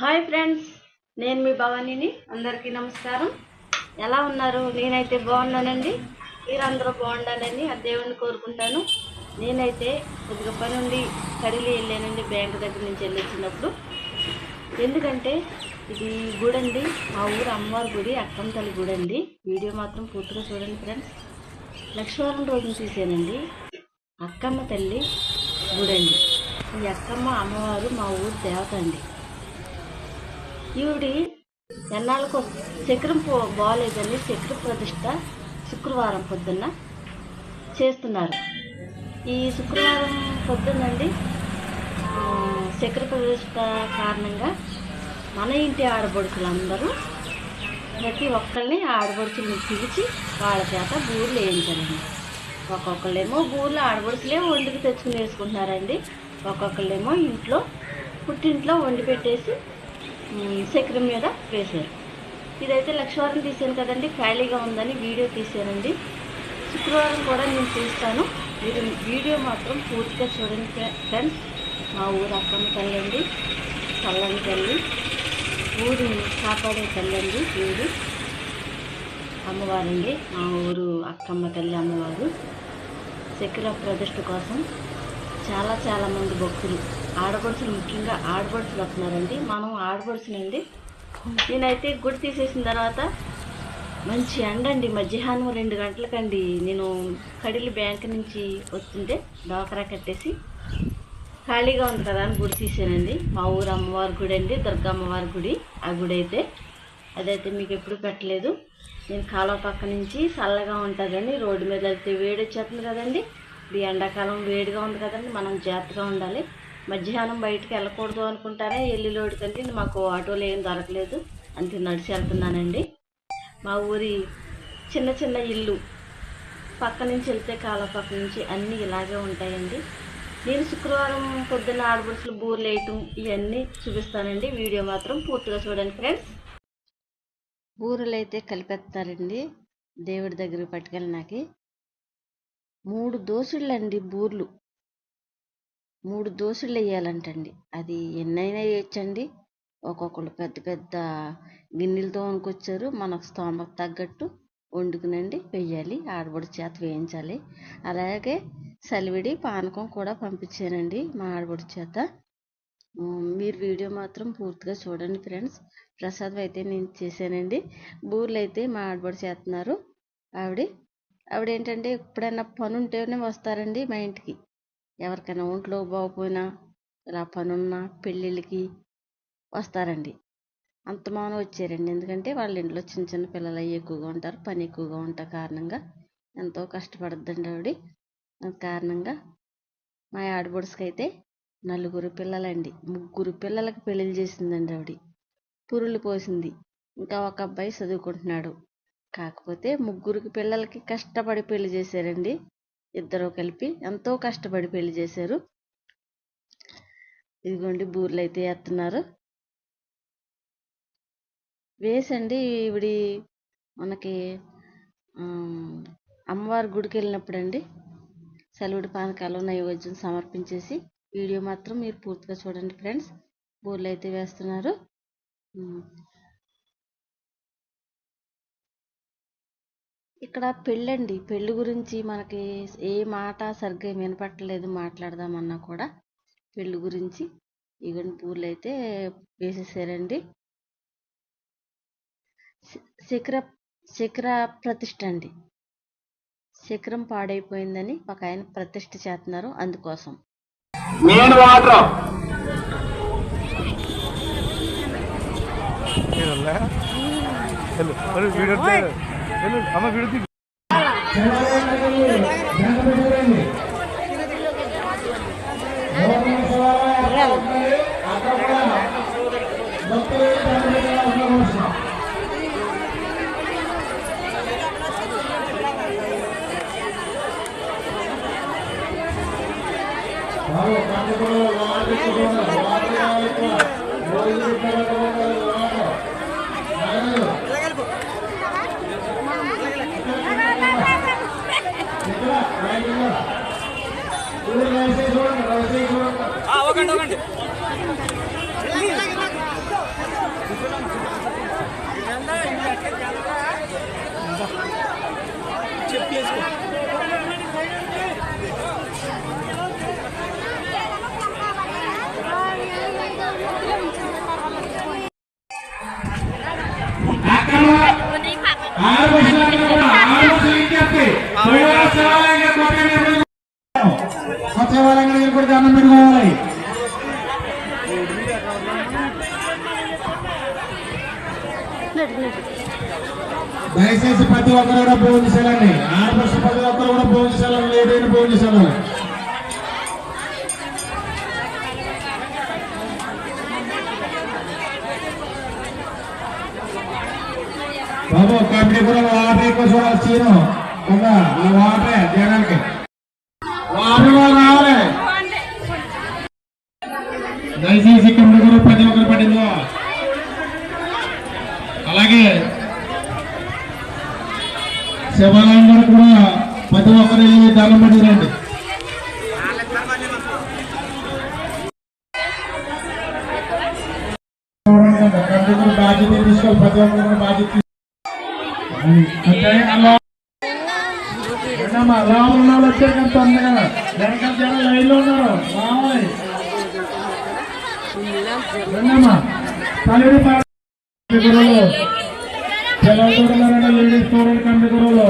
Hi friends నేను మీ భవానీని. అందరికీ నమస్కారం. ఎలా ఉన్నారు? నేనైతే బాగున్నానండి. మీరందరూ బాగుండాలని ఆ దేవుణ్ణి కోరుకుంటాను. నేనైతే కొద్దిగా పని ఉండి కడిలి వెళ్ళానండి బ్యాంకు దగ్గర నుంచి వెళ్ళొచ్చినప్పుడు. ఎందుకంటే ఇది గుడండి. మా ఊరు అమ్మవారి గుడి అక్కమ్మ తల్లి వీడియో మాత్రం పూర్తిగా చూడండి ఫ్రెండ్స్. లక్ష్మీవారం రోజున తీసానండి అక్కమ్మ తల్లి గుడండి. ఈ అక్కమ్మ అమ్మవారు మా ఊరు దేవత అండి. ఈవిడి ఎన్నాళ్ళకు చక్రం పో బాగాలేదని చక్ర ప్రతిష్ట శుక్రవారం పొద్దున్న చేస్తున్నారు. ఈ శుక్రవారం పొద్దున్నండి చక్ర ప్రతిష్ట కారణంగా మన ఇంటి ఆడబడుచులందరూ ప్రతి ఒక్కరిని ఆడపడుచుల్ని పిలిచి వాళ్ళ చేత బూర్లు వేయించారండి. ఒక్కొక్కళ్ళేమో బూర్లు ఆడబడుచులే వండికి తెచ్చుకుని వేసుకుంటున్నారండి. ఒక్కొక్కళ్ళేమో ఇంట్లో పుట్టింట్లో వండి పెట్టేసి చక్రం మీద వేశారు. ఇదైతే లక్షవారం తీసాను కదండి ఖాళీగా ఉందని వీడియో తీసానండి శుక్రవారం కూడా నేను తీస్తాను. మీరు వీడియో మాత్రం పూర్తిగా చూడండి ఫ్రెండ్స్. మా ఊరు అక్కమ్మ తల్లి అండి చల్లని తల్లి. ఊరిని కాపాడే తల్లి అండి ఊరు అమ్మవారండి మా ఊరు అక్కమ్మ తల్లి అమ్మవారు. చక్ర ప్రదర్శన కోసం చాలా చాలా మంది భక్తులు. ఆడపడుచులు ముఖ్యంగా ఆడపడుచులు వస్తున్నారండి. మనం ఆడపడుచునండి నేనైతే గుడి తీసేసిన తర్వాత మంచి ఎండండి. మధ్యాహ్నం రెండు గంటలకండి. నేను కడిలి బ్యాంక్ నుంచి వస్తుంటే డోకరా కట్టేసి ఖాళీగా ఉంది కదా అని గుడి తీసానండి. మా ఊరు అమ్మవారి గుడి అండి. దుర్గా అమ్మవారి గుడి. ఆ గుడి అయితే అదైతే మీకు ఎప్పుడు పెట్టలేదు. నేను కాలువ పక్క నుంచి చల్లగా ఉంటుందని రోడ్డు మీద వెళ్తే వేడి వచ్చేస్తుంది కదండి. ఇది ఎండాకాలం వేడిగా ఉంది కదండి మనం జాగ్రత్తగా ఉండాలి. మధ్యాహ్నం బయటికి వెళ్ళకూడదు అనుకుంటానే ఎల్లి లోడు కంటే మాకు ఆటోలు ఏం దొరకలేదు. అంతే నడిచి వెళ్తున్నానండి. మా ఊరి చిన్న చిన్న ఇల్లు పక్క నుంచి వెళ్తే కాల పక్క నుంచి అన్నీ ఇలాగే ఉంటాయండి. నేను శుక్రవారం పొద్దున్న ఆడపడుచులు బూర్లు వేయటం ఇవన్నీ చూపిస్తానండి. వీడియో మాత్రం పూర్తిగా చూడండి ఫ్రెండ్స్. బూరలు అయితే కలిపేస్తారండి. దేవుడి దగ్గరికి పట్టుకెళ్ళినాకి మూడు దోసుళ్ళండి బూర్లు. మూడు దోసుళ్ళు వేయాలంటండి అది ఎన్నైనా వేయచ్చండి ఒక్కొక్కరు పెద్ద పెద్ద గిన్నెలతో వనుకొచ్చారు మనకు స్తోమకు తగ్గట్టు వండుకునండి వెయ్యాలి. ఆడబడి చేత వేయించాలి. అలాగే సలివిడి పానకం కూడా పంపించానండి మా ఆడబడి చేత. మీరు వీడియో మాత్రం పూర్తిగా చూడండి ఫ్రెండ్స్. ప్రసాదం అయితే నేను చేశానండి. బూర్లు అయితే మా ఆడబడి చేస్తున్నారు ఆవిడ ఆవిడ ఏంటంటే ఎప్పుడైనా పని ఉంటేనే వస్తారండి మా ఇంటికి. ఎవరికైనా ఒంట్లో బాగోపోయినా ఇలా పనున్నా పెళ్ళిళ్ళకి వస్తారండి. అంత మానం వచ్చారండి. ఎందుకంటే వాళ్ళ ఇంట్లో చిన్న చిన్న పిల్లలు అవి ఎక్కువగా ఉంటారు. పని ఎక్కువగా ఉంట కారణంగా ఎంతో కష్టపడద్దండి ఆవిడ. కారణంగా మా ఆడబొడుసుకి అయితే నలుగురు పిల్లలండి. ముగ్గురు పిల్లలకి పెళ్ళిళ్ళు చేసిందండి ఆవిడ. పురులు పోసింది. ఇంకా ఒక అబ్బాయి చదువుకుంటున్నాడు. కాకపోతే ముగ్గురికి పిల్లలకి కష్టపడి పెళ్ళి చేశారండి. ఇద్దరు కలిపి ఎంతో కష్టపడి పెళ్ళి చేశారు. ఇదిగోండి బూర్లు అయితే వేస్తున్నారు వేసండి ఈవిడి మనకి అమ్మవారి గుడికి వెళ్ళినప్పుడు అండి సెలవుడి పానకాలు నైవేద్యం సమర్పించేసి వీడియో మాత్రం మీరు పూర్తిగా చూడండి ఫ్రెండ్స్. బూర్లు అయితే వేస్తున్నారు ఇక్కడ పెళ్ళండి. పెళ్ళి గురించి మనకి ఏ మాట సరిగ్గా వినపట్టలేదు మాట్లాడదామన్నా కూడా. పెళ్ళి గురించి ఇవన్నీ పూలు అయితే వేసేసారండి. శిఖర శిఖర ప్రతిష్ఠ అండి. శిఖరం పాడైపోయిందని ఒక ఆయన ప్రతిష్ఠ చేస్తున్నారు అందుకోసం. আমার বিরোধী ভালো কাজ করো ആ okay okay Bapak, kami di kurang wabrik ke suara Cino. Tunggu, lu wabrik, jangan ke. దయచేసి కంపెనీ కూడా ప్రతి ఒక్కరు పడిందో అలాగే శివాలయం కూడా ప్రతి ఒక్కరు వెళ్ళి దానం పడిరండి బాధ్యత తీసుకోవాలి ప్రతి ఒక్కరు బాధ్యత తీసుకోవాలి. అంటే వచ్చారు రండమ్మా తల్లి గురువులు పిల్లలు కూడా లేడీస్ చూడండి కంపెనీ గురువులు